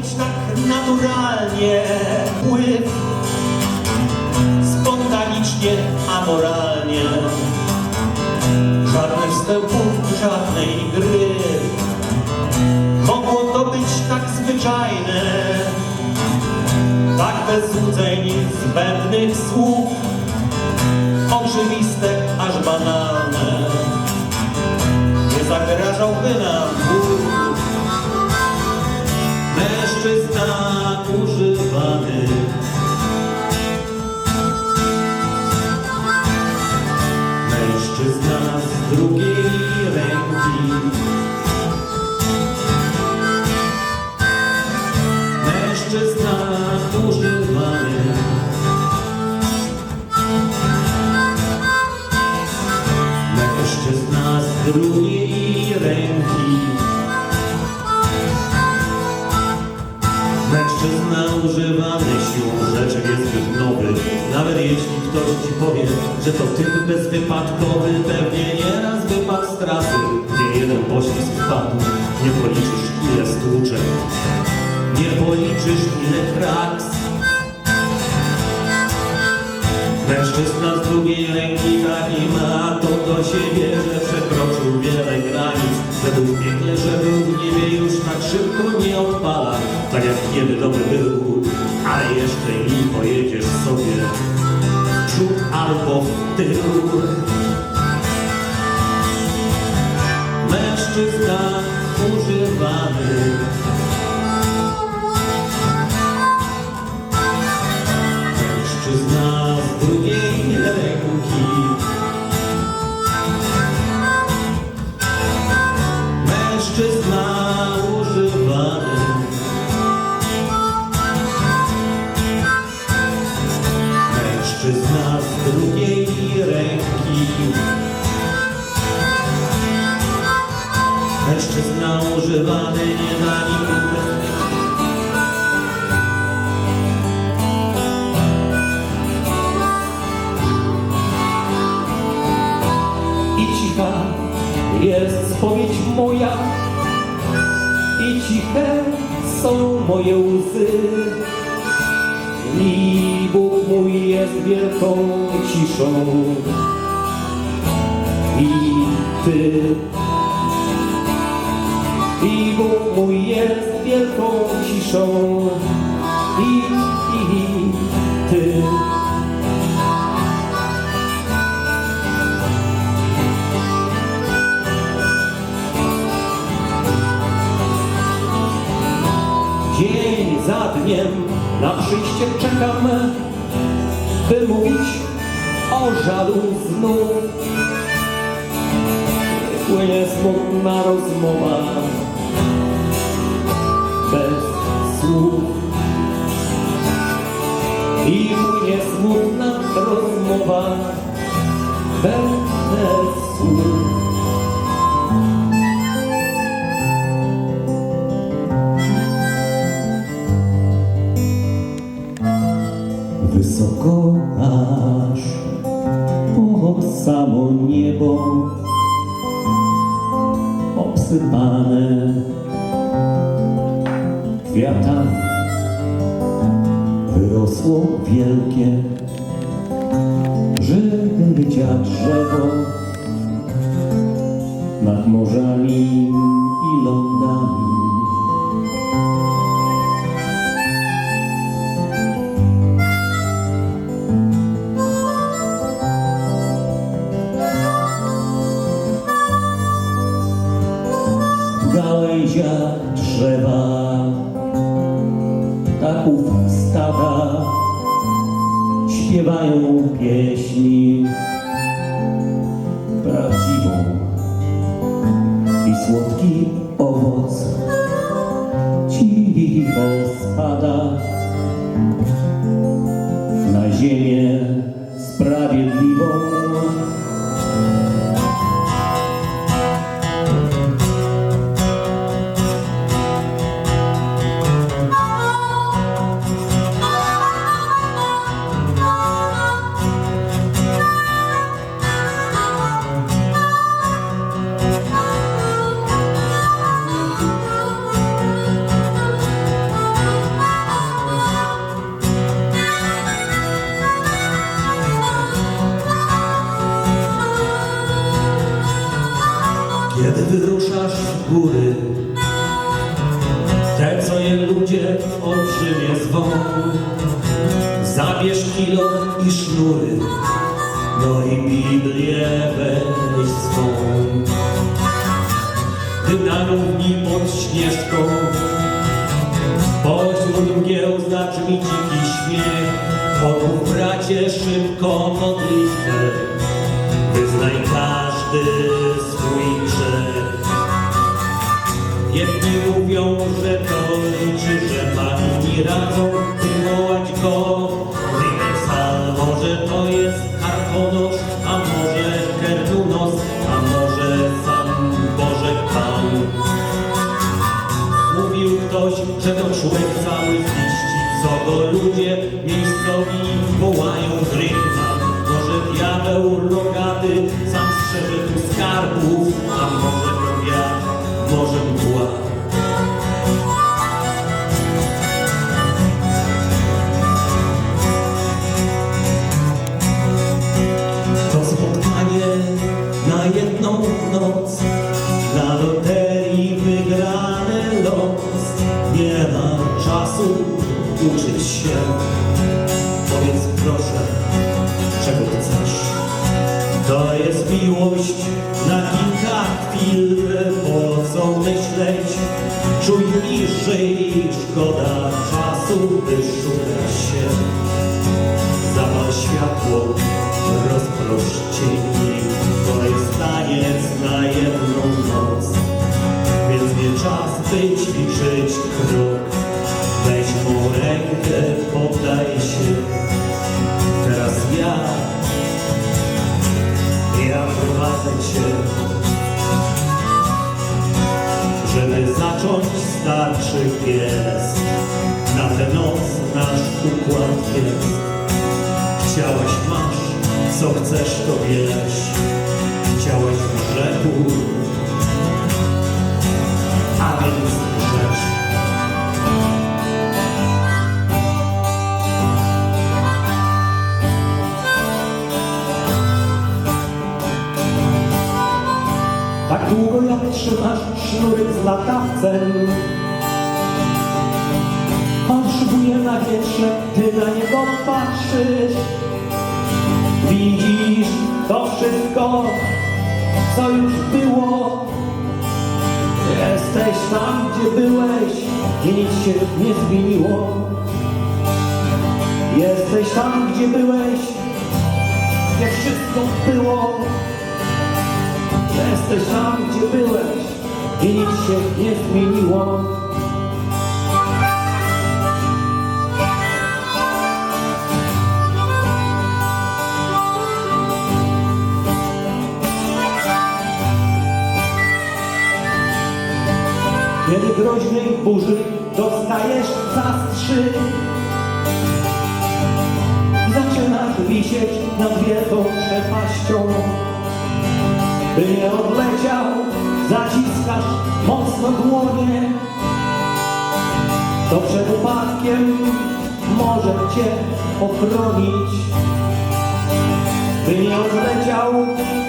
być tak naturalnie. Pływ spontanicznie, amoralnie. Żadnych wstępów, żadnej gry. Mogło to być tak zwyczajne, tak bez złudzeń, zbędnych słów, oczywiste, aż banalne. Drugiej ręki. Mężczyzna używany siłą rzeczy jest zbyt nowy. Nawet jeśli ktoś ci powie, że to typ bezwypadkowy Pewnie nieraz wypadł z trasy, nie jeden poślizg wpadł. Nie policzysz ile stłuczek, nie policzysz ile kraks Mężczyzna z drugiej ręki taki ma to do siebie, że przekroczył wiele granic. Że był w piekle, że był w niebie już tak szybko nie odpala, tak jak niewidomy był. Ale jeszcze i pojedziesz sobie w przód albo w tył. Mężczyzna używany Mężczyzna z drugiej ręki. Mężczyzna używany nie na nim jest spowiedź moja. I ciche są moje łzy. I Mój jest wielką ciszą. I Ty. I Bóg mój jest wielką ciszą. I, i Ty. Dzień za dniem na przyjście czekam, by mówić o żalu znów. Płynie smutna rozmowa bez słów. I płynie smutna rozmowa bez słów. Kwiatami wyrosło wielkie życia drzewo nad morzami i lądami. gałęziach drzewa, śpiewają pieśni prawdziwą i słodki owoc cicho spada na ziemię sprawiedliwą. Równi pod śnieżką. Pośród mgieł zabrzmi dziki śmiech. Obu bracie szybko modlitwę. Wyznaj każdy swój grzech. Jedni mówią, że to liczy, że pani radzą wywołać go. Rynek salwo, że to jest Arkonosz, a że to człowiek cały z liści, co go ludzie miejscowi wołają Gryfan. Może diabeł rogaty sam strzeże tu skarbów, a może Czuj niżej, szkoda czasu, by szukać się. Zapal światło, rozprosz cieni, to jest taniec na jedną noc. Więc nie czas by ćwiczyć krok, weź mą rękę, poddaj się. Pies, na tę noc nasz układ jest. Chciałaś masz, co chcesz to wieś. Chciałaś grzechu, a więc grzesz. Tak długo jak trzymasz sznury z latawcem wietrze, ty na niego patrzysz. Widzisz to wszystko, co już było. Jesteś tam, gdzie byłeś i nic się nie zmieniło. Jesteś tam, gdzie byłeś, gdzie wszystko było. Jesteś tam, gdzie byłeś i nic się nie zmieniło. Groźnej burzy dostajesz zastrzyk zaczynasz wisieć nad wielką przepaścią. By nie odleciał, zaciskasz mocno dłonie. To przed upadkiem może cię ochronić. By nie odleciał,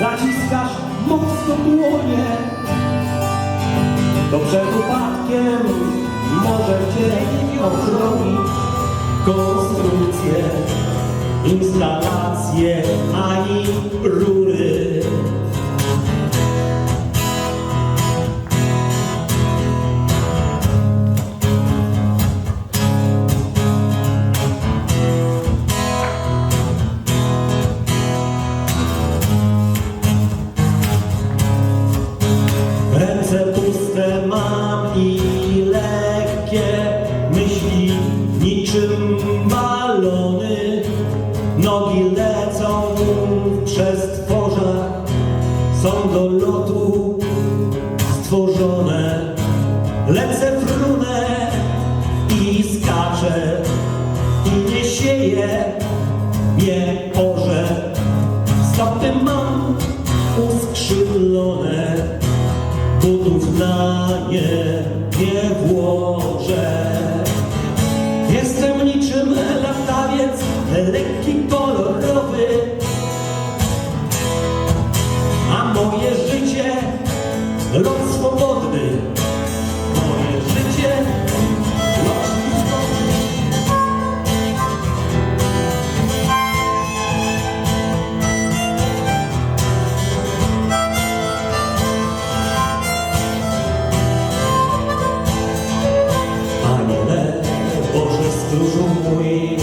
zaciskasz mocno dłonie. To przed upadkiem może cię ochronić. konstrukcje, instalacje, ani rury. przez tworza są do lotu stworzone. Lecę w runę i skaczę i nie sieję, nie orze. Stopy mam uskrzydlone, butów na nie nie włożę. Jestem niczym latawiec, lekki kolorowy, Lot swobodny, moje życie Aniele Boże stróżu mój,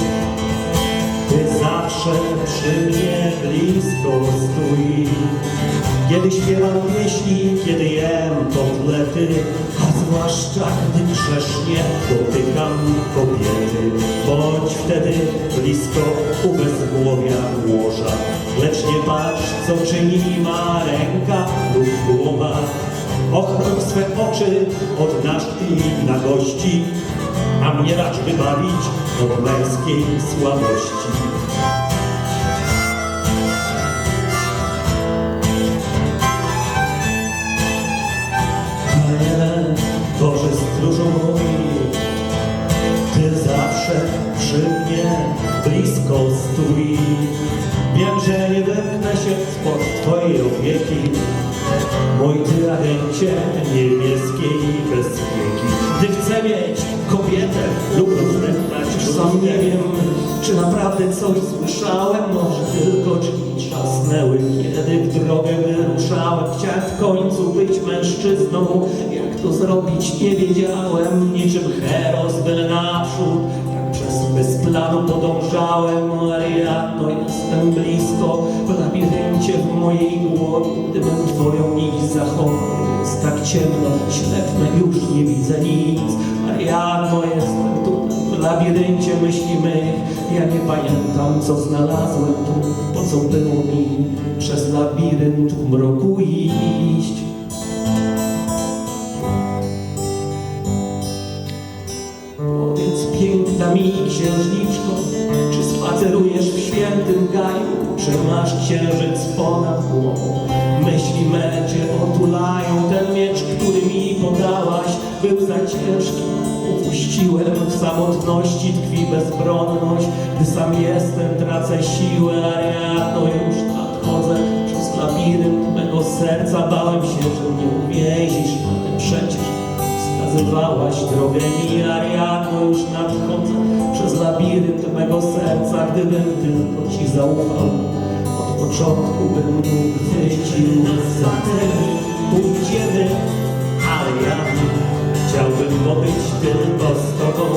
Ty zawsze przy mnie blisko kiedy śpiewam pieśni, kiedy jem kotlety, a zwłaszcza gdy grzesznie dotykam kobiety, bądź wtedy blisko u bezgłowia łoża. Lecz nie patrz, co czyni ma ręka lub głowa. Ochroń swe oczy od naszki i nagości, a mnie racz wybawić od męskiej słabości. Agencie niebieskiej bezpieki. Gdy chcę mieć kobietę lub rozebrać sam nie wiem, czy naprawdę coś słyszałem, może tylko drzwi trzasnęły, kiedy w drogę wyruszałem. Chciałem w końcu być mężczyzną, jak to zrobić nie wiedziałem, niczym heros byle naprzód. Bez planu podążałem, Marianno, jestem blisko, w labiryncie w mojej głowie, gdybym twoją nić zachował. Jest tak ciemno, ślepne, już nie widzę nic. Marianno, jestem tutaj, w labiryncie myśli mych. Ja nie pamiętam, co znalazłem tu, po co było mi przez labirynt w mroku iść. Księżniczko, czy spacerujesz w świętym gaju, czy masz księżyc ponad głową? Myśli me cię otulają, ten miecz, który mi podałaś, był za ciężki. Upuściłem w samotności, tkwi bezbronność, gdy sam jestem, tracę siłę, a ja to już nadchodzę przez labirynt mego serca. Bałem się, że mnie uwięzisz, Wskazywałaś drogę mi, Ariadno, już nadchodzę przez labirynt mego serca, gdybym tylko Ci zaufał. Od początku bym mógł chwycił za tymi, pójdziemy, Ariadno. Chciałbym pobyć tylko z Tobą,